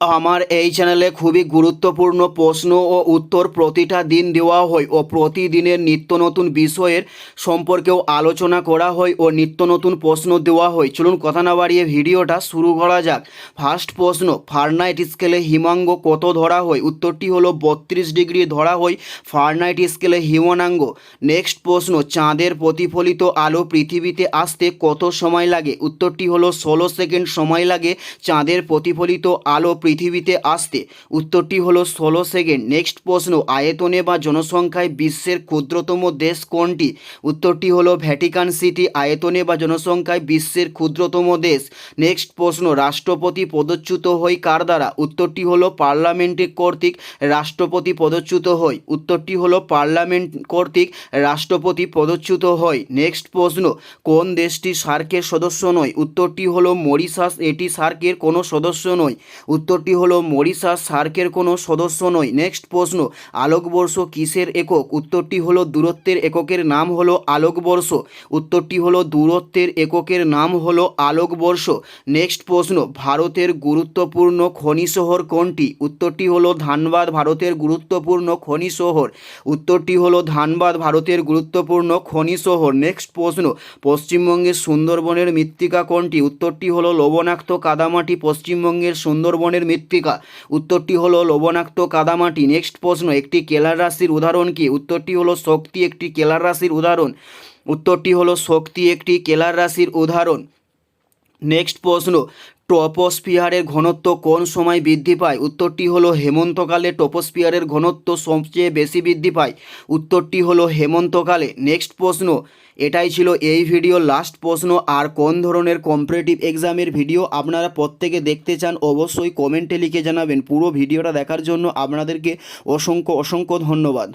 আমার এই চ্যানেলে খুবই গুরুত্বপূর্ণ প্রশ্ন ও উত্তর প্রতিটা দিন দেওয়া হয় ও প্রতিদিনের নিত্য নতুন বিষয়ের সম্পর্কেও আলোচনা করা হয় ও নিত্য নতুন প্রশ্ন দেওয়া হয়। চলুন কথা না বাড়িয়ে ভিডিওটা শুরু করা যাক। ফার্স্ট প্রশ্ন, ফারনাইট স্কেলে হিমাঙ্গ কত ধরা হয়? উত্তরটি হলো বত্রিশ ডিগ্রি ধরা হয় ফারনাইট স্কেলে হিমনাঙ্গ নেক্সট প্রশ্ন, চাঁদের প্রতিফলিত আলো পৃথিবীতে আসতে কত সময় লাগে? উত্তরটি হলো ষোলো সেকেন্ড সময় লাগে চাঁদের প্রতিফলিত আলো পৃথিবীতে আসতে। উত্তরটি হলো ষোলো সেকেন্ড। নেক্সট প্রশ্ন, আয়তনে বা জনসংখ্যায় বিশ্বের ক্ষুদ্রতম দেশ কোনটি? উত্তরটি হলো ভ্যাটিকান সিটি। আয়তনে বা জনসংখ্যায় বিশ্বের ক্ষুদ্রতম দেশ। নেক্সট প্রশ্ন, রাষ্ট্রপতি পদচ্যুত হয় কার দ্বারা? উত্তরটি হলো পার্লামেন্টে কর্তৃক রাষ্ট্রপতি পদচ্যুত হয় উত্তরটি হলো পার্লামেন্ট কর্তৃক রাষ্ট্রপতি পদচ্যুত হয় নেক্সট প্রশ্ন, কোন দেশটি সার্কের সদস্য নয়? উত্তরটি হলো মরিশাস। এটি সার্কের কোনো সদস্য নয়। উত্তরটি হলো, মরিশাস সার্কের কোনো সদস্য নয়। নেক্সট প্রশ্ন, আলোকবর্ষ কিসের একক? উত্তরটি হলো, দূরত্বের এককের নাম হলো আলোকবর্ষ। উত্তরটি হলো, দূরত্বের এককের নাম হলো আলোকবর্ষ। নেক্সট প্রশ্ন, ভারতের গুরুত্বপূর্ণ খনি শহর কোনটি? উত্তরটি হলো, ধানবাদ ভারতের গুরুত্বপূর্ণ খনি শহর। উত্তরটি হলো, ধানবাদ ভারতের গুরুত্বপূর্ণ খনি শহর। নেক্সট প্রশ্ন, পশ্চিমবঙ্গের সুন্দরবনের মৃত্তিকা কোনটি? উত্তরটি হলো, লবণাক্ত কাদামাটি পশ্চিমবঙ্গের সুন্দরবনের মৃত্তিকা। উত্তরটি হলো লবণাক্ত কাদামাটি। নেক্সট প্রশ্ন, একটি কেলার রাশির উদাহরণ কি? উত্তরটি হলো শক্তি, একটি কেলার রাশির উদাহরণ। উত্তরটি হলো শক্তি, একটি কেলার রাশির উদাহরণ। নেক্সট প্রশ্ন টপোস্ফিয়ারের ঘনত্ব কোন সময় বৃদ্ধি পায়? উত্তরটি হলো হেমন্তকালে টপোস্ফিয়ারের ঘনত্ব সবচেয়ে বেশি বৃদ্ধি পায়। উত্তরটি হলো হেমন্তকালে। নেক্সট প্রশ্ন, এটাই ছিল এই ভিডিও লাস্ট প্রশ্ন। আর কোন ধরনের কম্পিটিটিভ এক্সামের ভিডিও আপনারা প্রত্যেকে দেখতে চান, অবশ্যই কমেন্টে লিখে জানাবেন। পুরো ভিডিওটা দেখার জন্য আপনাদেরকে অসংখ্য অসংখ্য ধন্যবাদ।